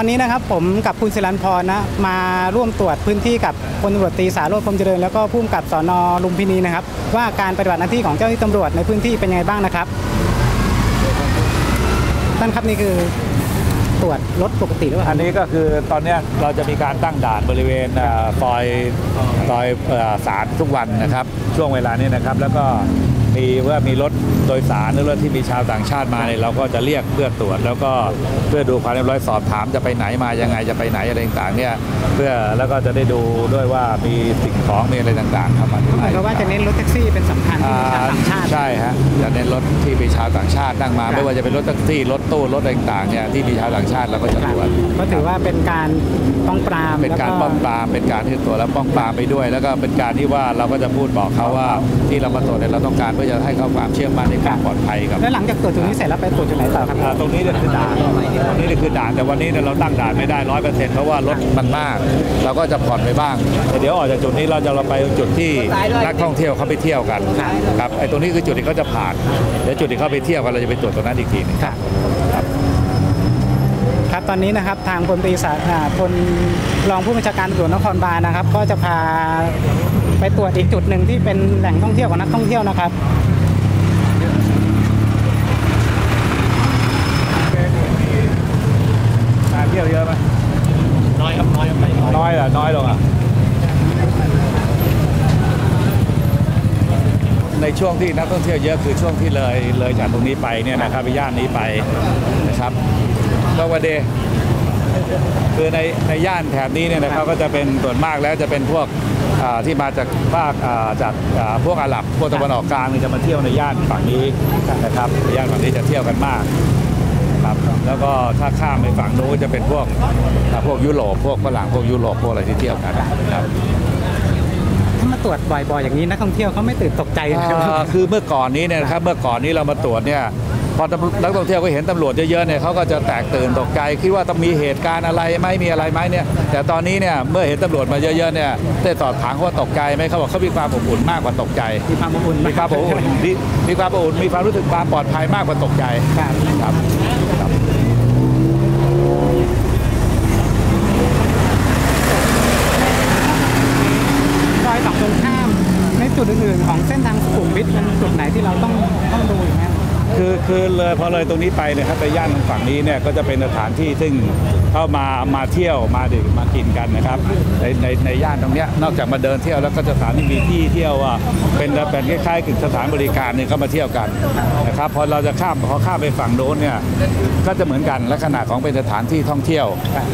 อนนี้นะครับผมกับคุณศิรันพรนะมาร่วมตรวจพื้นที่กับพลตำรวจตีสารโรจน์พรมเจริญแล้วก็ผู้กำกับสอนอลุมพินีนะครับ ว่าการปฏิบัติหน้าที่ของเจ้าหน้าที่ตำรวจในพื้นที่เป็นยังไงบ้างนะครับท่านครับนี่คือตรวจรถปกติหรือเปล่าอันนี้ก็คือตอนนี้เราจะมีการตั้งด่านบริเวณซอยซอยสารทุกวันนะครับ ช่วงเวลานี้นะครับ แล้วก็ มีว่ามีรถโดยสารหรือรถที่มีชาวต่างชาติมาเนี่ยเราก็จะเรียกเพื่อตรวจ แล้วก็เพื่อดูความเรียบร้อยสอบถามจะไปไหนมายังไงจะไปไหนอะไรต่างๆเนี่ยเพื่อแล้วก็จะได้ดูด้วยว่ามีสิ่งของมีอะไรต่างๆเข้ามาที่เหไหนมือนกับว่าจะเน้นรถแท็กซี่เป็นสำคัญที่มีชาวต่างชาติใช่ฮะจะเน้นรถที่มีชาวต่างชาตินั่งมา ไม่ว่าจะเป็นรถแท็กซี่รถตู้รถอะไรต่างๆเนี่ยที่มีชาวต่างชาติเราก็จะคตรับรวจก็ถือว่าเป็นการป้องปรามเป็นการแล้วป้องปรามเป็นการที่ตรวจแล้วป้องปรามไปด้วย แล้วก็เป็นการที่ว่าเราก็จะพูดบอกเขาว่าที่เรามาตรวจเนี่ยเราต้องการเพื่อจะให้เขาความเชื่อมั่นในความปลอดภัยกับแล้วหลังจากตรวจจุดนี้เสร็จแล้วไปตรวจจุดไหนต่อครับอ่าตรงนี้เนี่ยคือด่านตรงนี้เนี่ยคือด่านแต่วันนี้เนี่ยเราตั้งด่านไม่ได้ร้อยเปอร์เซ็นต์เพราะว่ารถมันมาก เราก็จะผ่อนไปบ้างแต่เดี๋ยวออกจากจุดนี้เราจะเราไปจุดที่นักท่องเที่ยวเขาไปเที่ยวกันครับไอ้ตรงนี้คือจุดที่เขาจะผ่านเดี๋ยวจุดที่เขาไปเที่ยวกันเราจะไปตรวจตรงนั้นอีกทีหนึงครับครับ ตอนนี้นะครับทางพลตรีสาอ่าพลรองผู้บัญชาการตำรวจนครบาลนะครับ ก็จะพาไปตรวจอีกจุดหนึ่งที่เป็นแหล่งท่องเที่ยวของนักท่องเที่ยวนะครับการเที่ยวเยอะไหมน้อยครับน้อยครับไม่น้อยน้อยเหรอน้อยลงอะในช่วงที่นักท่องเที่ยวเยอะคือช่วงที่เลยเลยจากตรงนี้ไปเนี่ยนะครับไปย่านนี้ไปนะครับ ก็วันเดย์คือในในย่านแถบนี้เนี่ยนะครับก็จะเป็นส่วนมากแล้วจะเป็นพวกอ่าที่มาจากภาคอ่าจากอ่าพวกอาหรับพวกตะวันออกกลางเนี่ยจะมาเที่ยวในย่านฝั่งนี้นะครับย่านฝั่งนี้จะเที่ยวกันมากครับแล้วก็ถ้าข้ามไปฝั่งนู้นจะเป็นพวกอ่าพวกยุโรปพวกฝรั่งพวกยุโรปพวกอะไรที่เที่ยวกันครับถ้ามาตรวจบ่อยๆอย่างนี้นักท่องเที่ยวเขาไม่ตื่นตกใจนะครับอ่าคือเมื่อก่อนนี้เนี่ยนะครับเมื่อก่อนนี้เรามาตรวจเนี่ย พอตำนักท่องเที่ยวก็เห็นตำรวจเยอะๆเนี่ยเขาก็จะแตกตื่นตกใจคิดว่าต้องมีเหตุการณ์อะไรไหมมีอะไรไหมเนี่ยแต่ตอนนี้เนี่ยเมื่อเห็นตำรวจมาเยอะๆเนี่ยได้สอบถามเขาว่าตกใจไหมเขาบอกเขามีความอบอุ่นมากกว่าตกใจมีความอบอุ่นมีความอบอุ่นมีมีความอบอุ่นมีความรู้สึกความปลอดภัยมากกว่าตกใจครับครับครับซอยฝั่งตรงข้ามในจุดอื่นๆของเส้นทาง คือเลยพอเลยตรงนี้ไปเนะครับไปย่านฝั่งนี้เนี่ยก็จะเป็นสถานที่ซึ่งเข้ามามาเที่ยวมาดื่มมากินกันนะครับ ในในในย่านตรงเนี้ยนอกจากมาเดินเที่ยวแล้วก็สถานที่มีที่เที่ยวว่าเป็นเป็นคล้ายๆกับสถานบริการเนี่ยก็มาเที่ยวกันนะครับพอเราจะข้ามพอข้ามไปฝั่งโน้นเนี่ยก็จะเหมือนกันลักษณะของเป็นสถานที่ท่องเที่ยว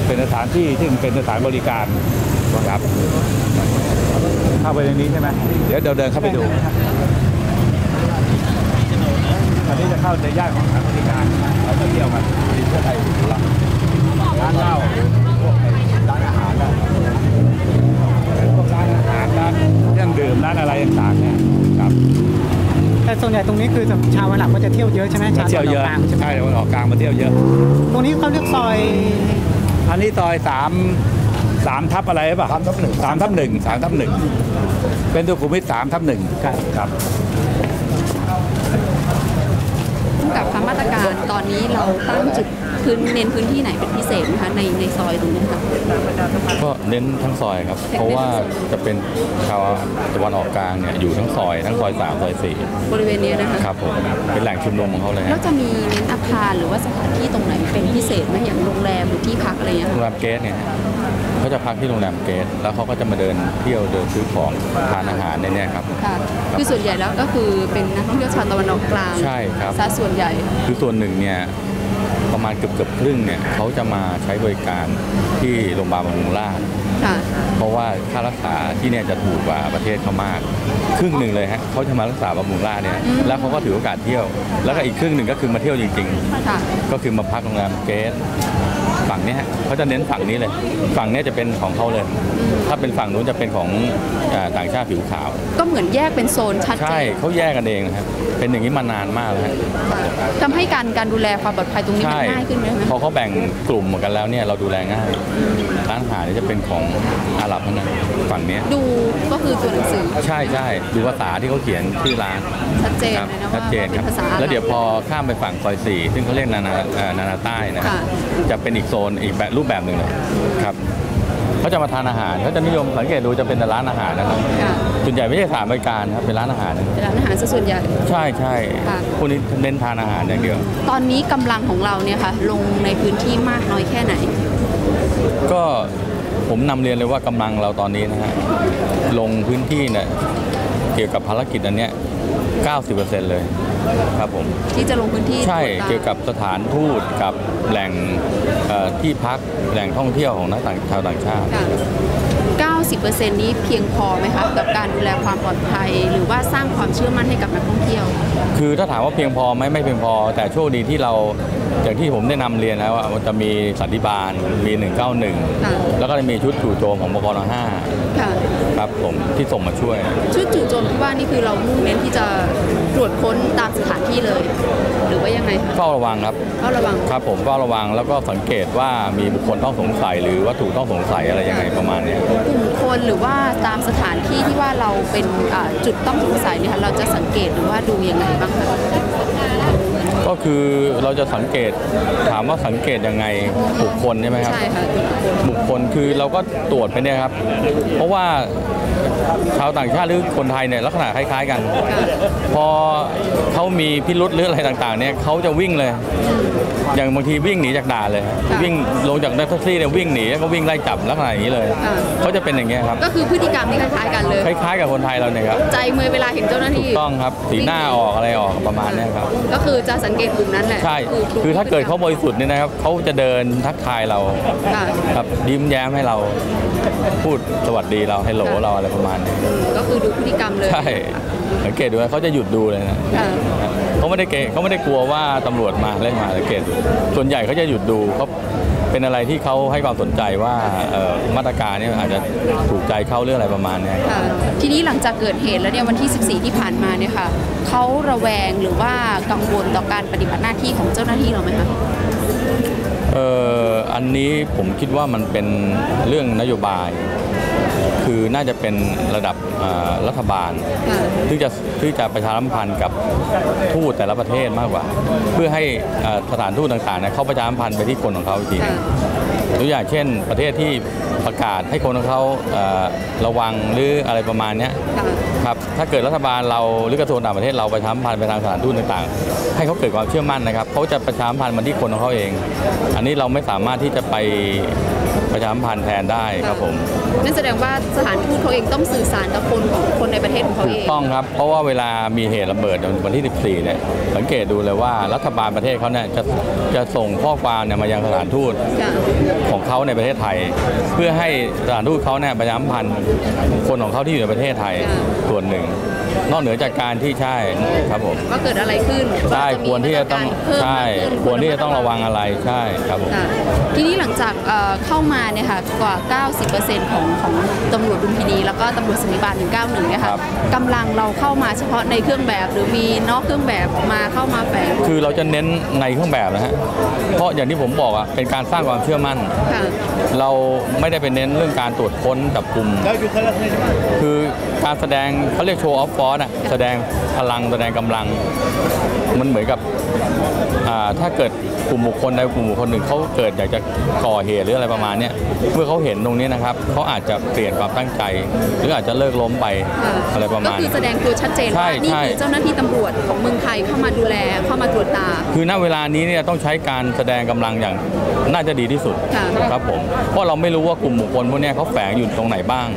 เป็นสถานที่ซึ่งเป็นสถานบริการครับเข้าไปในนี้ใช่ไหมเดี๋ยวเดี๋ยวเดินเข้าไปดู อันนี้จะเข้าในย่านของสถานบริการเราจะเที่ยวกันมีเพื่อไทยอยู่ละร้านเหล้าพวกไอ้ร้านอาหารนะพวกร้านอาหารร้านเครื่องดื่มร้านอะไรต่างๆเนี่ยครับแต่ส่วนใหญ่ตรงนี้คือชาวอาหรับก็จะเที่ยวเยอะใช่ไหมชาวเที่ยวเยอะตะวันออกกลางใช่ไหมใช่ตะวันออกกลางมาเที่ยวเยอะ ตรงนี้เขาเรียกซอย อันนี้ซอยสามสามทับอะไรหรือเปล่ะสามทับหนึ่งสามทับหนึ่งสามทับหนึ่งเป็นสุขุมวิทสามทับหนึ่งครับ กับคำมาตรการตอนนี้เราตั้งจุดพื้นเน้นพื้นที่ไหนเป็นพิเศษนะคะในในซอยตรงนี้ค่ะก็เน้นทั้งซอยครับ เพราะว่าจะเป็นชาวตะวันออกกลางเนี่ยอยู่ทั้งซอยทั้งซอยสามซอยสี่บริเวณเนี้ยนะคะครับผมเป็นแหล่งชุมนุมของเขาเลยแล้วฮะจะมีเน้นอาคารหรือว่าสถานที่ตรงไหนเป็นพิเศษไหม ที่พักอะไรเงี้ยโรงค่ะแรมเกสเนี่ยฮะเขาจะพักที่โรงแรมเกสแล้วเขาก็จะมาเดินเที่ยวเดินซื้อของทานอาหารในเนี่ยครับค่ะคือส่วนใหญ่แล้วก็คือเป็นนักท่องเที่ยวชาวตะวันออกกลางใช่ครับซะส่วนใหญ่คือส่วนหนึ่งเนี่ยประมาณเกือบเกือบๆครึ่งเนี่ยเขาจะมาใช้บริการที่โรงพยาบาลบำรุงราษฎร์ค่ะ เพราะว่าค่ารักษาที่เนี่ยจะถูกกว่าประเทศเขามาก ครึ่งหนึ่งเลยฮะเขาจะมารักษาบำรุงราษฎร์เนี่ยแล้วเขาก็ถือโอกาสเที่ยว แล้วก็อีกครึ่งหนึ่งก็คือมาเที่ยวจริงๆค่ะก็คือมาพักโรงแรมเกสฝั่งเนี้ยฮะเขาจะเน้นฝั่งนี้เลย ฝั่งเนี้ยจะเป็นของเขาเลย ถ้าเป็นฝั่งนู้นจะเป็นของอ่าต่างชาติผิวขาว ก็เหมือนแยกเป็นโซนชัดเจใช่นเขาแยกกันเองนะครับเป็นอย่างนี้มานานมากแล้วฮะค่ะทำให้การการดูแลความปลอดภัยตรงนี้มันใช่ง่ายขึ้นไหมคะพอเขาแบ่งกลุ่มกันแล้วเนี่ยเราดูแลง่ายร้านอาหารเนี่ยจะเป็นของอาหรับเท่านั้นฝั่งเนี้ยดูก็คือตัวหนังสือ ใช่ใช่ดูภาษาที่เขาเขียนชื่อร้านชัดเจนครับเลยนะชัว่าดเจนเป็ครับนภาษาอาหรับแล้วเดี๋ยวพอข้ามไปฝั่งซอยสี่ซึ่งเขาเรียกนานาเอ่อนานาใต้นะค่ะจะเป็นอีกโซนอีกแบบรูปแบบหนึ่งเลยครับเขาจะมาทานอาหารเขาจะนิยมสังเกตดูจะเป็นแต่ร้านอาหารนะครับค่ะส่วนใหญ่ไม่ใช่สถานบริการครับเป็นร้านอาหารเป็นร้านอาหารซะส่วนใหญ่ใช่ใช่ค่ะพวกนี้เน้นทานอาหารอย่างเดียวตอนนี้กำลังของเราเนี่ยค่ะลงในพื้นที่มากน้อยแค่ไหน ก็ ผมนำเรียนเลยว่ากำลังเราตอนนี้นะฮะลงพื้นที่เนี่ยเกี่ยวกับภารกิจอันเนี้ย90%เลยครับผมที่จะลงพื้นที่ใช่ตรวจตาเกี่ยวกับสถานทูตกับแหล่งเอ่อที่พักแหล่งท่องเที่ยวของนักต่างชาวต่างชาติ ค่ะ90%นี้เพียงพอไหมคะกับการดูแลความปลอดภัย หรือว่าสร้างความเชื่อมั่นให้กับนักท่องเที่ยว คือถ้าถามว่าเพียงพอไหมไม่เพียงพอ แต่โชคดีที่เราอย่างที่ผมได้นำเรียนแล้วว่ามันจะมีสันติบาลมีค่ะ191 แล้วก็จะมีชุดจู่โจมของบกนค่ะ5 ครับผมที่ส่งมาช่วยชุดจู่โจมที่ว่านี่คือเรามุ่งเน้นที่จะตรวจค้นตามสถานที่เลย หรือว่ายังไงคะเฝ้าระวังครับเฝ้าระวังครับผมเฝ้าระวังแล้วก็สังเกตว่ามีบุคคลต้องสงสัย หรือวัตถุต้องสงสัยอะไรยังไงประมาณเนี้ยกลุ่มคนหรือว่าตามสถานที่ที่ว่าเราเป็นอ่าจุดต้องสงสัยเนี่ยค่ะเราจะสังเกตหรือว่าดูยังไงบ้างคะ ก็คือเราจะสังเกตถามว่าสังเกตยังไงบุคคลใช่ไหมครับ ใช่ค่ะกลุ่มคนบุคคลคือเราก็ตรวจไปเนี่ยครับ เพราะว่าชาวต่างชาติหรือคนไทยเนี่ยลักษณะคล้าย ๆกัน พอเขามีพิรุษหรืออะไรต่างๆเนี่ยเขาจะวิ่งเลย อย่างบางทีวิ่งหนีจากด่านเลย วิ่งลงจากแท็กซี่เนี่ยวิ่งหนีแล้วก็วิ่งไล่จับลักษณะอย่างนี้เลยเขาจะเป็นอย่างเงี้ยครับก็คือพฤติกรรมที่คล้ายๆกันเลยคล้ายๆกับคนไทยเราเนี่ยครับใจเมื่อเวลาเห็นเจ้าหน้าถูที่กต้องครับสีหน้าออกอะไรออกประมาณเนี้ยครับก็คือจะสังเกตกลุ่มนั้นแหละใช่กลุ่มคือถ้าเกิดเขาบริสุทธิ์เนี่ยนะครับเขาจะเดินทักทายเราค่ะครับยิ้มแย้มให้เราพูดสวัสดีเราให้โหลเราอะไรประมาณนี้ก็คือดูพฤติกรรมเลยใช่สังเกตดูนะเขาจะหยุดดูเลยนะค่ะเขาไม่ได้เกรงเขาไม่ได้กลัวว่าตำรวจมาเล่นมาสังเกตดูส่วนใหญ่เขาจะหยุดดูเขาเป็นอะไรที่เขาให้ความสนใจว่าเอ่อมาตรการเนี่ยอาจจะถูกใจเขาเรื่องอะไรประมาณเนี้ยค่ะทีนี้หลังจากเกิดเหตุแล้วเนี่ยวันที่ 14 ที่ผ่านมาเนี่ยค่ะเขาระแวงหรือว่ากังวลต่อการปฏิบัติหน้าที่ของเจ้าหน้าที่เราไหมคะเอ่ออันนี้ผมคิดว่ามันเป็นเรื่องนโยบาย คือน่าจะเป็นระดับเอ่อรัฐบาลค่ะที่จะที่จะประชาสัมพันธ์กับทูตแต่ละประเทศมากกว่า เพื่อให้เอ่อสถานทูตต่างๆเนี่ยเขาประชาสัมพันธ์ไปที่คนของเขาอีกทีค่ะตัวอย่างเช่น ประเทศที่ประกาศให้คนของเขาเอ่อระวังหรืออะไรประมาณเนี้ยค่ะครับถ้าเกิดรัฐบาลเราหรือกระทรวงต่างประเทศเราประชาสัมพันธ์ไปทางสถานทูตต่างๆ ให้เขาเกิดความเชื่อมั่นนะครับเขาจะประชาสัมพันธ์มาที่คนของเขาเอง อันนี้เราไม่สามารถที่จะไปประชาสัมพันธ์แทนได้ครับผมนั่นแสดงว่าสถานทูตเขาเองต้องสื่อสารกับคนของคนในประเทศของเขาถูเอกงต้องครับ เพราะว่าเวลามีเหตุระเบิดวันที่ 14 เนี่ยสังเกตดูเลยว่ารัฐบาลประเทศเขาเนี่ยจะจะส่งข้อความเนี่ยมายังสถานทูตค่ะของเขาในประเทศไทย เพื่อให้สถานทูตเขาเนี่ยประชาสัมพันธ์คนของเขาที่อยู่ในประเทศไทยค่ะส่วนหนึ่ง นอกเหนือจากการที่ใช่ครับผมว่าเกิดอะไรขึ้นใช่าจะมีควรที่จะต้องมาตรการเพิ่มใช่มากขึ้นควรที่จะต้องระวังอะไรใช่ครับผมค่ะทีนี้หลังจากเอ่อเข้ามาเนี่ยค่ะกว่า 90%ของของตำรวจดุมพินีแล้วก็ตำรวจสันติบาล191เนี่ยค่ะกำลังเราเข้ามาเฉพาะในเครื่องแบบ หรือมีนอกเครื่องแบบมาเข้ามาแฝงคือเราจะเน้นในเครื่องแบบนะฮะเพราะอย่างที่ผมบอกอะเป็นการสร้างความเชื่อมั่นค่ะเราไม่ได้ไปเน้นเรื่องการตรวจค้นจับกลุ่มคือการแสดงเขาเรียกโชว์ออฟฟอร์อะแสดงพลังแสดงกำลัง มันเหมือนกับอ่าถ้าเกิดกลุ่มบุคคลใดกลุ่มบุคคลหนึ่งเขาเกิดอยากจะก่อเหตุหรืออะไรประมาณเนี้ยเมื่อเขาเห็นตรงนี้นะครับเขาอาจจะเปลี่ยนความตั้งใจ หรืออาจจะเลิกล้มไปค่ะอะไรประมาณก็คือแสดงตัวชัดเจนใช่ว่านี่ใช่คือเจ้าหน้าที่ตำรวจของเมืองไทยเข้ามาดูแลเข้ามาตรวจตา คือณเวลานี้เนี่ยต้องใช้การแสดงกำลังอย่างน่าจะดีที่สุดค่ะครับผมเพราะเราไม่รู้ว่ากลุ่มบุคคลพวกเนี้ยเขาแฝงอยู่ตรงไหนบ้าง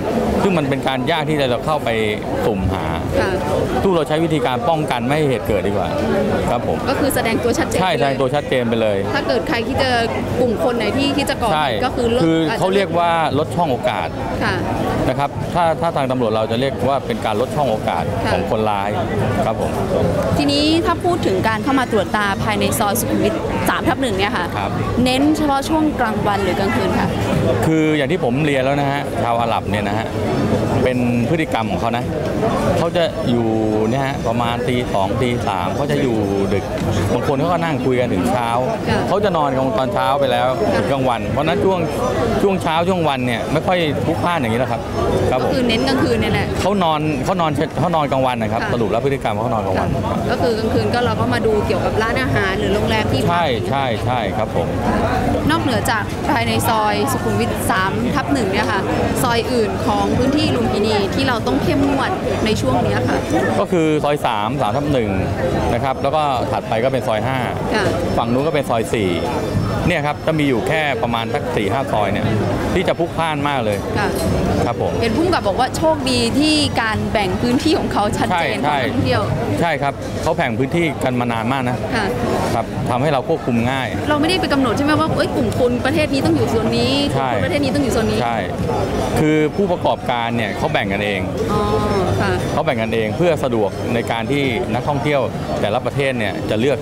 ซึ่งมันเป็นการยากที่จะเข้าไปสุ่มหาค่ะตู้เราใช้วิธีการป้องกันไม่ให้เหตุเกิดดีกว่า ครับผมก็คือแสดงตัวชัดเจนใช่ไปใช่เลยตัวชัดเจนไปเลย ถ้าเกิดใครที่จะกลุ่มคนไหนที่ที่จะก่อใช่เหตุก็คือลดคือจจะเขาเรียกว่าลดช่องโอกาสค่ะนะครับถ้าถ้าทางตำรวจเราจะเรียกว่าเป็นการลดช่องโอกาสค่ะของคนร้ายครับผมทีนี้ถ้าพูดถึงการเข้ามาตรวจตาภายในซอยสุขุมวิท3ทับหนึ่งเนี่ยค่ะครับเน้นเฉพาะช่วงกลางวันหรือกลางคืนค่ะคืออย่างที่ผมเรียนแล้วนะฮะชาวอาหรับเนี่ยนะฮะเป็นพฤติกรรมของเขานะเขาจะอยู่เนี่ยฮะประมาณตีสองตีสามเขาจะอยู่ดึกบางคนเขาก็นั่งคุยกันถึงเช้าค่ะเขาจะนอนกลางตอนเช้าไปแล้วถึงกลางวัน เพราะฉะนั้นช่วงช่วงเช้าช่วงวันเนี่ยไม่ค่อยพลุกพล่านอย่างนี้แล้วครับครับผก็มคือเน้นกลางคืนเนี่ยแหละเขานอนเขานอนเขานอนกลางวันนะครับค่ะสรุปแล้วพฤติกรรมเขานอนกลางวัค่ะนครับก็คือกลางคืนก็เราก็มาดูเกี่ยวกับร้านอาหารหรือโรงแรมที่พักใช่ใช่ใช่ครับผมนอกเหนือจากภายในซอยสุขุมวิท3ทับหนึ่งเนี่ยค่ะซอยอื่นของพื้นที่ลุมพินีที่เราต้องเข้มงวดในช่วงเนี้ยค่ะ ก็คือซอย 3 3ทับหนึ่งนะครับแล้วก็ถัดไปก็เป็นซอยค่ะ5ฝั่งนู้นก็เป็นซอย 4 เนี่ยครับจะมีอยู่แค่ประมาณสักสี่ห้าซอยเนี่ยที่จะพลุกพล่านมากเลยค่ะครับผมเห็นพุ่มกับบอกว่าโชคดีที่การแบ่งพื้นที่ของเขาชัดเจนใช่ของใช่นักท่องเที่ยวใช่ครับเขาแบ่งพื้นที่กันมานานมากนะค่ะครับทำให้เราควบคุมง่าย เราไม่ได้ไปกำหนดใช่ไหมว่าเอ้ยกลุ่มคนประเทศนี้ต้องอยู่โซนนี้กลุ่มใช่คนประเทศนี้ต้องอยู่โซนนี้ใช่คือผู้ประกอบการเนี่ยเขาแบ่งกันเองอ๋อค่ะ เขาแบ่งกันเองเพื่อสะดวกในการที่นักท่องเที่ยว แต่ละประเทศเนี่ยจะเลือก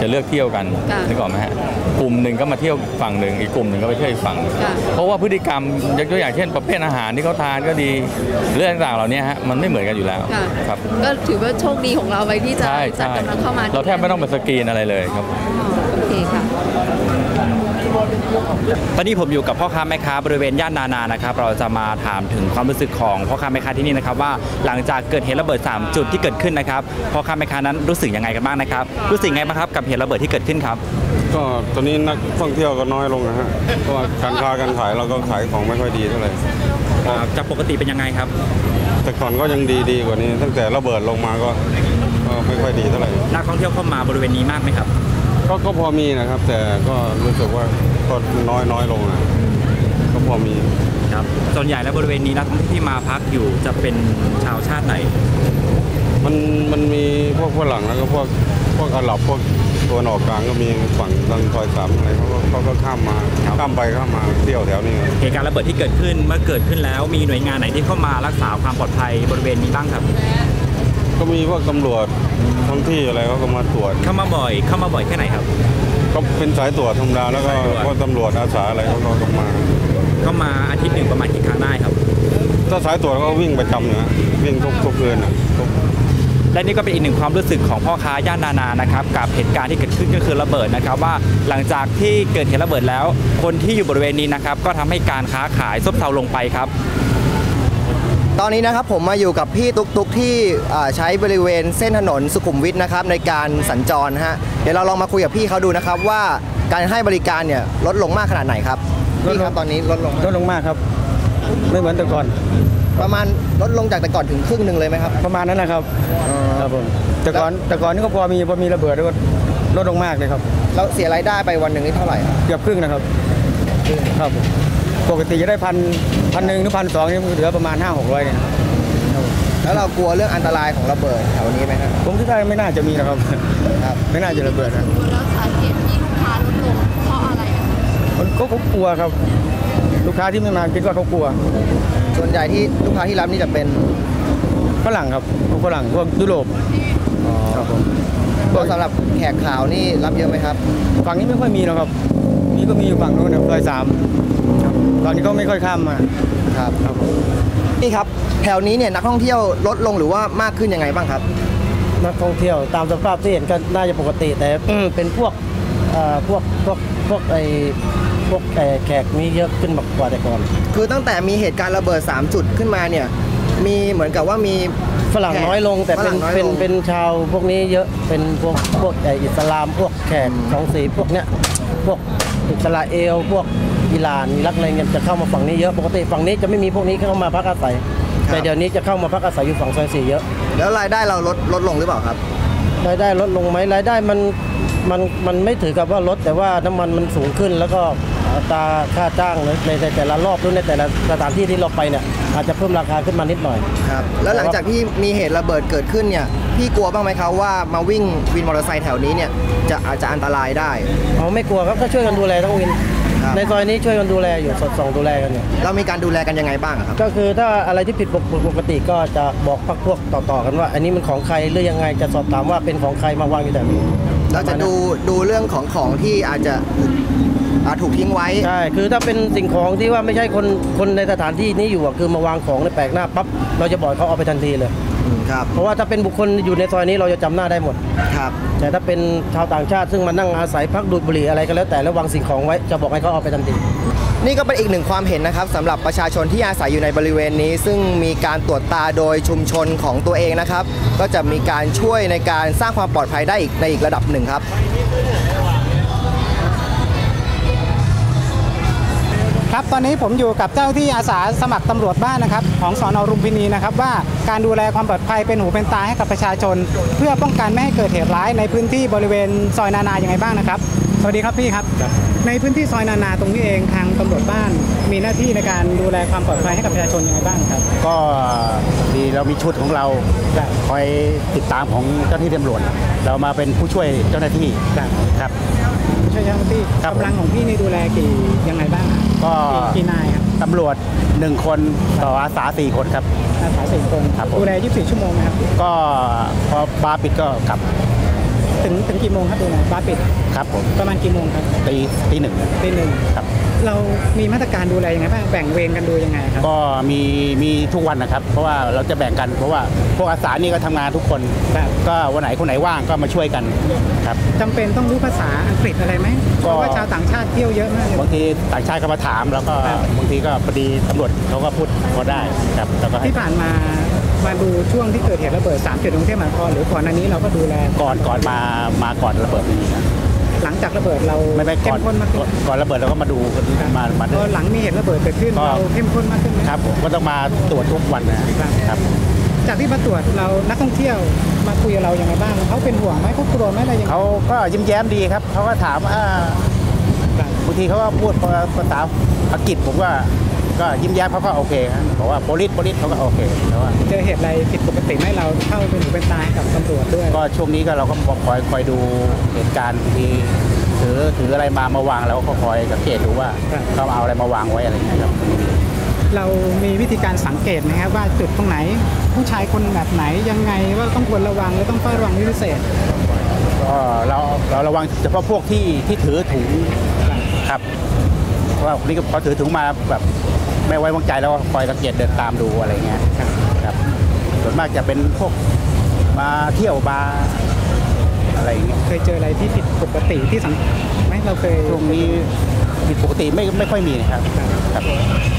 จะเลือกเที่ยวกันค่ะนึกออกไหมฮะกลุ่มหนึ่งก็มาเที่ยวฝั่งหนึ่งอีกกลุ่มหนึ่งก็ไปเที่ยวอีกฝั่งหนึ่งค่ะเพราะว่าพฤติกรรมยกตัวอย่างเช่น ประเภทอาหารที่เขาทานก็ดีเรื่องต่างๆเหล่านี้ฮะมันไม่เหมือนกันอยู่แล้วค่ะครับก็ถือว่าโชคดีของเราไว้ที่จะใช่จัดใช่กำลังเข้ามา เราแทบไม่ต้องไปสกรีนอะไรเลยครับอ๋อโอเคค่ะ ตอนนี้ผมอยู่กับพ่อค้าแม่ค้าบริเวณย่านนานานะครับ เราจะมาถามถึงความรู้สึกของพ่อค้าแม่ค้าที่นี่นะครับว่าหลังจากเกิดเหตุระเบิด 3 จุดที่เกิดขึ้นนะครับพ่อค้าแม่ค้านั้นรู้สึกยังไงกันบ้างนะครับ รู้สึกยังไงบ้างครับกับเหตุระเบิดที่เกิดขึ้นครับ ก็ตอนนี้นักท่องเที่ยวก็น้อยลงนะฮะเพราะว่าการค้าการขายเราก็ขายของไม่ค่อยดีเท่าไหร่จากปกติเป็นยังไงครับ แต่ก่อนก็ยังดีดีกว่านี้ ตั้งแต่ระเบิดลงมาก็ก็ไม่ค่อยดีเท่าไหร่นักท่องเที่ยวเข้ามาบริเวณนี้มากไหมครับ ก็ก็พอมีนะครับ แต่ก็รู้สึกว่าก็น้อยน้อยลงนะก็พอมีครับส่วนใหญ่แล้วบริเวณนี้นักท่องเที่ยวที่มาพักอยู่จะเป็นชาวชาติไหน มันมันมีพวกฝรั่งแล้วก็พวกพวกอาหรับพวกตัวนออกกลางก็มีฝั่งทางซอยสามอะไรเขาก็เขาก็ข้ามมาครับข้ามไปข้ามมาเที่ยวแถวนี้ครับเหตุการณ์ระเบิดที่เกิดขึ้นเมื่อเกิดขึ้นแล้วมีหน่วยงานไหนที่เข้ามารักษาความปลอดภัยบริเวณนี้บ้างครับ ก็มีพวกตำรวจ ท้องที่อะไรเขาก็มาตรวจเข้ามาบ่อยเข้ามาบ่อยแค่ไหนครับ ก็เป็นสายตรวจธรรมดาแล้วก็สายตรวจพวกตำรวจอาสาอะไรเขาก็มาเข้ามาอาทิตย์หนึ่งประมาณกี่ครั้งได้ครับ ถ้าสายตรวจก็วิ่งประจำนะวิ่งทุกทุกเดือนนะทุกและนี่ก็เป็นอีกหนึ่งความรู้สึกของพ่อค้าย่านนานานะครับกับเหตุการณ์ที่เกิดขึ้นก็คือระเบิดนะครับ ว่าหลังจากที่เกิดเหตุระเบิดแล้ว คนที่อยู่บริเวณนี้นะครับ ก็ทำให้การค้าขายซบเซาลงไปครับ ตอนนี้นะครับผมมาอยู่กับพี่ตุ๊กตุ๊กที่อ่าใช้บริเวณเส้นถนนสุขุมวิทนะครับในการสัญจรนะฮะเดี๋ยวเราลองมาคุยกับพี่เขาดูนะครับว่าการให้บริการเนี่ยลดลงมากขนาดไหนครับพี่ครับตอนนี้ลดลงลดลงมากครับ ไม่เหมือนแต่ก่อน ประมาณลดลงจากแต่ก่อนถึงครึ่งหนึ่งเลยไหมครับ ประมาณนั้นนะครับอ๋อครับผมแต่ก่อนแต่ก่อนนี่ก็พอมีพอมีระเบิดแล้วก็ลดลงมากเลยครับแล้วเสียรายได้ไปวันหนึ่งนี่เท่าไหร่ครับเกือบครึ่งนะครับครับผมปกติจะได้พัน พันหนึ่งหรือพันสองนี่มันเหลือประมาณห้าหกร้อยเนี่ยแล้วเรากลัวเรื่องอันตรายของระเบิดแถวนี้ไหมครับผมคิดว่าไม่น่าจะมีนะครับ ครับ ไม่น่าจะระเบิดนะแล้วสาเหตุที่ลูกค้าลดลงเพราะอะไรอะคะมันก็เขากลัวครับ ลูกค้าที่ไม่มาคิดว่าเขากลัวส่วนใหญ่ที่ลูกค้าที่รับนี่จะเป็นฝรั่งครับพวกฝรั่งพวกยุโรปครับผมตัวสำหรับแขกข่าวนี่รับเยอะไหมครับ ฝั่งนี้ไม่ค่อยมีหรอกครับ นี่ก็มีอยู่ฝั่งนู้นนะซอยสามครับ ตอนนี้ก็ไม่ค่อยข้ามมาครับครับผมนี่ครับแถวนี้เนี่ยนักท่องเที่ยวลดลงหรือว่ามากขึ้นยังไงบ้างครับ นักท่องเที่ยวตามสภาพที่เห็นก็น่าจะปกติ แต่เป็นพวกเอ่อพวกพวกพวกไอ้พวกเอ่อแขกมีเยอะขึ้นมากกว่าแต่ก่อน คือตั้งแต่มีเหตุการณ์ระเบิด 3 จุดขึ้นมาเนี่ย มีเหมือนกับว่ามีฝรั่งน้อยลงแต่ฝเป็รั่นงน้อยเป็นลงเป็นชาวพวกนี้เยอะเป็นพวกพวกไอ้อิสลามพวกแขกสองสีพวกเนี้ยพวกอิสราเอลพวก อิหร่านอิรักอะไรเงี้ยจะเข้ามาฝั่งนี้เยอะปกติฝั่งนี้จะไม่มีพวกนี้เข้ามาพักอาศัยแต่เดี๋ยวนี้จะเข้ามาพักอาศัยอยู่ฝั่งซอยสี่เยอะแล้วรายได้เราลดลดลงหรือเปล่าครับ รายได้ลดลงไหมรายได้มันมันมันไม่ถือกับว่าลดแต่ว่าน้ำมันมันสูงขึ้นแล้วก็ อัตราค่าจ้างในในในแต่ละรอบหรือในแต่ละสถานที่ที่เราไปเนี่ยอาจจะเพิ่มราคาขึ้นมานิดหน่อยครับแล้วหลังจากที่มีเหตุระเบิดเกิดขึ้นเนี่ยพี่กลัวบ้างไหมครับว่ามาวิ่งวินมอเตอร์ไซค์แถวนี้เนี่ยจะอาจจะอันตรายได้เราไม่กลัวครับก็ช่วยกันดูแลทั้งวินครับในซอยนี้ช่วยกันดูแลอยู่สอดส่องดูแลกันอยู่เรามีการดูแลกันยังไงบ้างอะครับก็คือถ้าอะไรที่ผิดปกติก็จะบอกพักพวกต่อๆกันว่า อันนี้มันของใครหรือยังไงจะสอบถามว่าเป็นของใครมาวางอยู่แต่นี้เราจะดูดูเรื่องของของที่อาจจะ อ่าถูกทิ้งไว้ ใช่ คือถ้าเป็นสิ่งของที่ว่าไม่ใช่คนคนในสถานที่นี้อยู่อะคือมาวางของในแปลกหน้าปั๊บเราจะบอกเขาเอาไปทันทีเลย ครับ เพราะว่าถ้าเป็นบุคคลอยู่ในซอยนี้เราจะจำหน้าได้หมด ครับ แต่ถ้าเป็นชาวต่างชาติซึ่งมานั่งอาศัยพักดูดบุหรี่อะไรก็แล้วแต่แล้ววางสิ่งของไว้จะบอกให้เขาเอาไปทันที นี่ก็เป็นอีกหนึ่งความเห็นนะครับสำหรับประชาชนที่อาศัยอยู่ในบริเวณนี้ ซึ่งมีการตรวจตาโดยชุมชนของตัวเองนะครับ ก็จะมีการช่วยในการสร้างความปลอดภัยได้อีกในอีกระดับหนึ่งครับ ครับตอนนี้ผมอยู่กับเจ้าที่อาสาสมัครตำรวจบ้านนะครับ ของสอนอรุมพินีนะครับว่าการดูแลความปลอดภัยเป็นหูเป็นตาให้กับประชาชน เพื่อป้องกันไม่ให้เกิดเหตุร้ายในพื้นที่บริเวณซอยนานาอย่างไรบ้างนะครับ วัสดีครับพี่ครับ ในพื้นที่ซอยนานาตรงนี้เองทางตำรวจบ้าน มีหน้าที่ในการดูแลความปลอดภัยให้กับประชาชนยังไงบ้างครับ ก็ดีเรามีชุดของเราคอยติดตามของเจ้าหน้าที่ตำรวจเรามาเป็นผู้ช่วยเจ้าหน้าที่ครับช่วยเจ้าหน้าที่ครับกำลังของพี่นี่ดูแลกี่ยังไงบ้างครับก็กี่กี่นายครับตำรวจหนึ่งคนต่ออาสาสี่คนครับอาสาสี่คนครับผมดูแล24 ชั่วโมงนะครับ ก็พอบาร์ปิดก็กลับ ถึงถึงกี่โมงครับดูแลบ้านปิดครับผมประมาณกี่โมงครับตีตีหนึ่งตีหนึ่งครับ เรามีมาตรการดูแลยังไงบ้างแบ่งเวรกันดูยังไงครับก็มีมีทุกวันนะครับ เพราะว่าเราจะแบ่งกันเพราะว่าพวกอาสานี่ก็ทำงานทุกคนครับก็วันไหนคนไหนว่างก็มาช่วยกันครับจำเป็นต้องรู้ภาษาอังกฤษอะไรไหมเพก็ราะว่าชาวต่างชาติเที่ยวเยอะมากเลยบางทีต่างชาติก็มาถาม แล้วก็ครับบางทีก็พอดีตำรวจเขาก็พูดพอได้ครับแล้วก็ให้ที่ผ่านมา มาดูช่วงที่เกิดเหตุระเบิด3จุดกรุงเทพมหานครหรือก่อนหน้านี้เราก็ดูแลก่อนก่อนมามาก่อนระเบิดนี่นะหลังจากระเบิดเราไม่ไม่ก่เข้อนมข้นมากขึ้นก่อนระเบิดเราก็มาดูกันมามา พอหลังมีเหตุระเบิดเกิดขึ้นก็ เราเข้มข้นมากขึ้นไหม ครับผมก็ต้องมาตรวจทุกวันนะครับ ครับ จากที่มาตรวจเรานักท่องเที่ยวมาคุยกับเรายังไงบ้างเขาเป็นห่วงไหมเขากลัวไหมอะไรยังไงเขาก็ยิ้มแย้มดีครับเขาก็ถามอ่าครับบางทีเขาก็พูดภาษาอังกฤษผมว่า ก็ยิ้มแย้มเขาก็โอเคครับบอกว่าโพลิสโพลิสเขาก็โอเคแต่ว่าเจอเหตุอะไรผิดปกติไหมเราเข้าเป็นหูเป็นตาให้กับตำรวจด้วย ก็ช่วงนี้ก็เราก็คอยคอยดูเหตุการณ์บางทีถือถืออะไรมามาวางเราก็คอยสังเกตดูว่าครับเขาเอาอะไรมาวางไว้อะไรอย่างเงี้ยครับเรามีวิธีการสังเกตไหมครับว่าจุดตรงไหน ผู้ชายคนแบบไหนยังไงว่าต้องควรระวังและต้องเฝ้าระวังเป็นพิเศษก็เราเราระวังเฉพาะพวกที่ที่ถือถุงครับเพราะว่าคนนี้ก็พอถือถุงมาแบบ ไม่ไว้วางใจแล้วก็คอยสังเกตเดินตามดูอะไรเงี้ยครับครับส่วนมากจะเป็นพวกมาเที่ยวบาร์อะไรอย่างเงี้ยเคยเจออะไรที่ผิดปกติที่สังไหมเราเคยช่วงนี้ผิดปกติไม่ไม่ค่อยมีนะครับครับ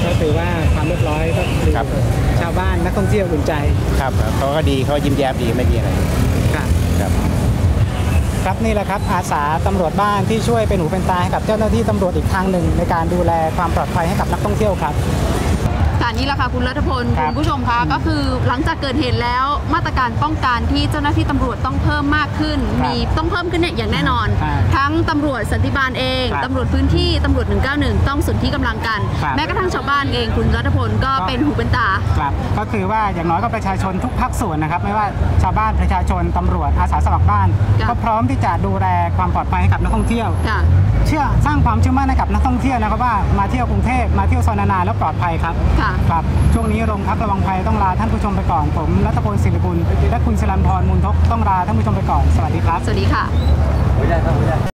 ก็ถือว่าความเรียบร้อยก็ดีครับชาวบ้านนักท่องเที่ยวอุ่นใจครับเขาก็ดีเขายิ้มแย้มดีไม่มีอะไรครับครับ ครับนี่แหละครับอาสาตำรวจบ้านที่ช่วยเป็นหูเป็นตาให้กับเจ้าหน้าที่ตำรวจอีกทางหนึ่งในการดูแลความปลอดภัยให้กับนักท่องเที่ยวครับ นี่แหละค่ะคุณรัฐพลครัคุบณผู้ชมคะก็คือหลังจากเกิดเหตุแล้วมาตรการป้องกันที่เจ้าหน้าที่ตำรวจต้องเพิ่มมากขึ้นครับมีต้องเพิ่มขึ้นเนี่ยอย่างแน่นอนครับทั้งตำรวจสันติบาลเองครับตำรวจพื้นที่ตำรวจ 191 ต้องสนที่กำลังกันครับแม้กระทั่งชาวบ้านเองคุณรัฐพลก็ก็เป็นหูเป็นตาครับก็คือว่าอย่างน้อยก็ประชาชนทุกภาคส่วนนะครับ ไม่ว่าชาวบ้านประชาชนตำรวจอาสาสมัครบ้านค่ะก็พร้อมที่จะดูแลความปลอดภัยให้กับนักท่องเที่ยวค่ะเชื่อสร้างความเชื่อมั่นให้กับนักท่องเที่ยวนะครับว่ามาเที่ยวกรุงเทพมาเที่ยวซอยนานาแล้วปลอดภัยครับค่ะครับ ช่วงนี้โรงพักระวังภัยต้องลาท่านผู้ชมไปก่อน ผมรัตพลศิริกุลและคุณสลันพรมูลทกต้องลาท่านผู้ชมไปก่อน สวัสดีครับ สวัสดีค่ะ